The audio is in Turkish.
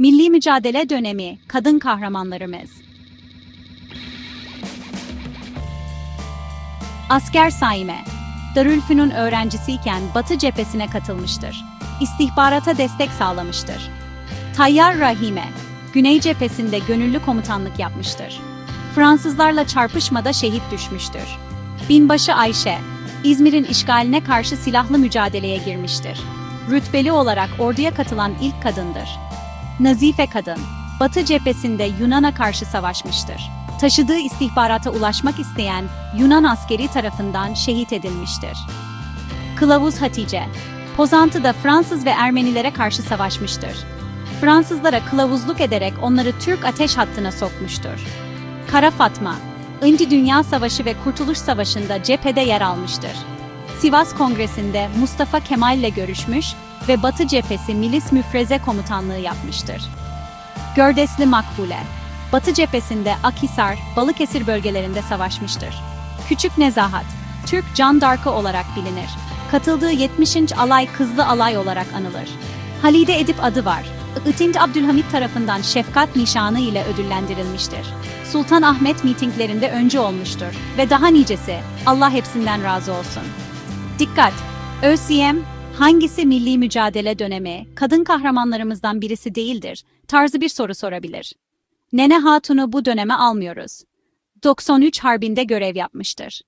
Milli mücadele dönemi, kadın kahramanlarımız. Asker Saime, Darülfünun öğrencisiyken Batı cephesine katılmıştır. İstihbarata destek sağlamıştır. Tayyar Rahime, Güney cephesinde gönüllü komutanlık yapmıştır. Fransızlarla çarpışmada şehit düşmüştür. Binbaşı Ayşe, İzmir'in işgaline karşı silahlı mücadeleye girmiştir. Rütbeli olarak orduya katılan ilk kadındır. Nazife Kadın, Batı cephesinde Yunan'a karşı savaşmıştır. Taşıdığı istihbarata ulaşmak isteyen Yunan askeri tarafından şehit edilmiştir. Kılavuz Hatice, Pozantı'da Fransız ve Ermenilere karşı savaşmıştır. Fransızlara kılavuzluk ederek onları Türk ateş hattına sokmuştur. Kara Fatma, İkinci Dünya Savaşı ve Kurtuluş Savaşı'nda cephede yer almıştır. Sivas Kongresi'nde Mustafa Kemal ile görüşmüş ve Batı Cephesi Milis Müfreze Komutanlığı yapmıştır. Gördesli Makbule, Batı Cephesi'nde Akhisar, Balıkesir bölgelerinde savaşmıştır. Küçük Nezahat, Türk Can Darkı olarak bilinir. Katıldığı 70. Alay Kızlı Alay olarak anılır. Halide Edip adı var. İkinci Abdülhamit tarafından şefkat nişanı ile ödüllendirilmiştir. Sultan Ahmet mitinglerinde öncü olmuştur ve daha nicesi. Allah hepsinden razı olsun. Dikkat! ÖSYM, hangisi milli mücadele dönemi, kadın kahramanlarımızdan birisi değildir, tarzı bir soru sorabilir. Nene Hatun'u bu döneme almıyoruz. 93 Harbi'nde görev yapmıştır.